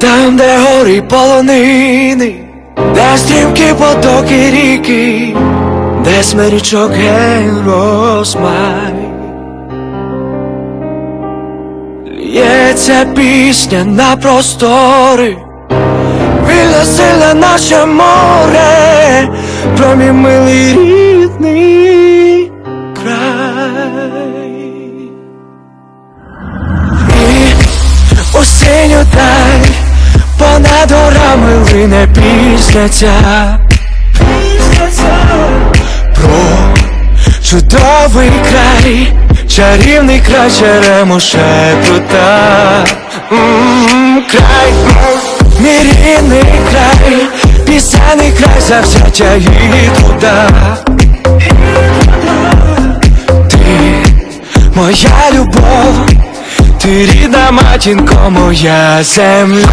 Там, де гори полонини, де стрімкі потоки ріки, де смирічок розмай. Лється пісня на простори, вільна сильна наше море, про милий рідний край. І у синю понад горами лине пісня ця. Пісня про чудовий край, чарівний край черемоше крута М, Край, мій рідний край, пісенний край завзяття і труда. Ти моя любов, ти рідна матінко, моя земля.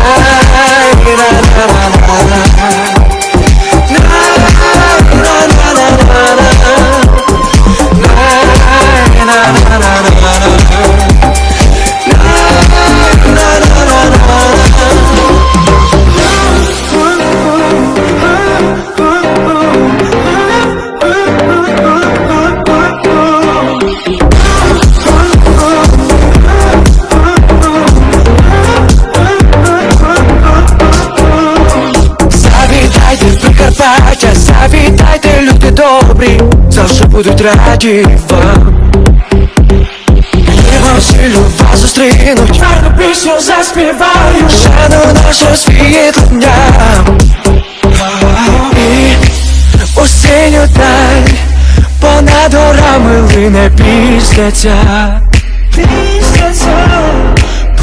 Добрі, завжди будуть раді вам. І вам силю вас зустрінуть, гарну пісню заспіваю, шану наше світлення. І у синю даль понад горами лине пісня ця.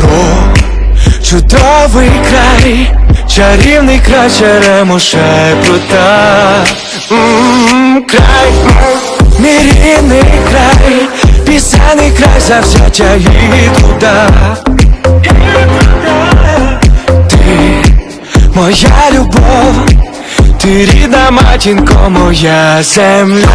Про чудовий край, чарівний край черемоше крута. М, Край, мій край, пісенний край завзяття і труда. Ти моя любов, ти рідна матінко, моя земля.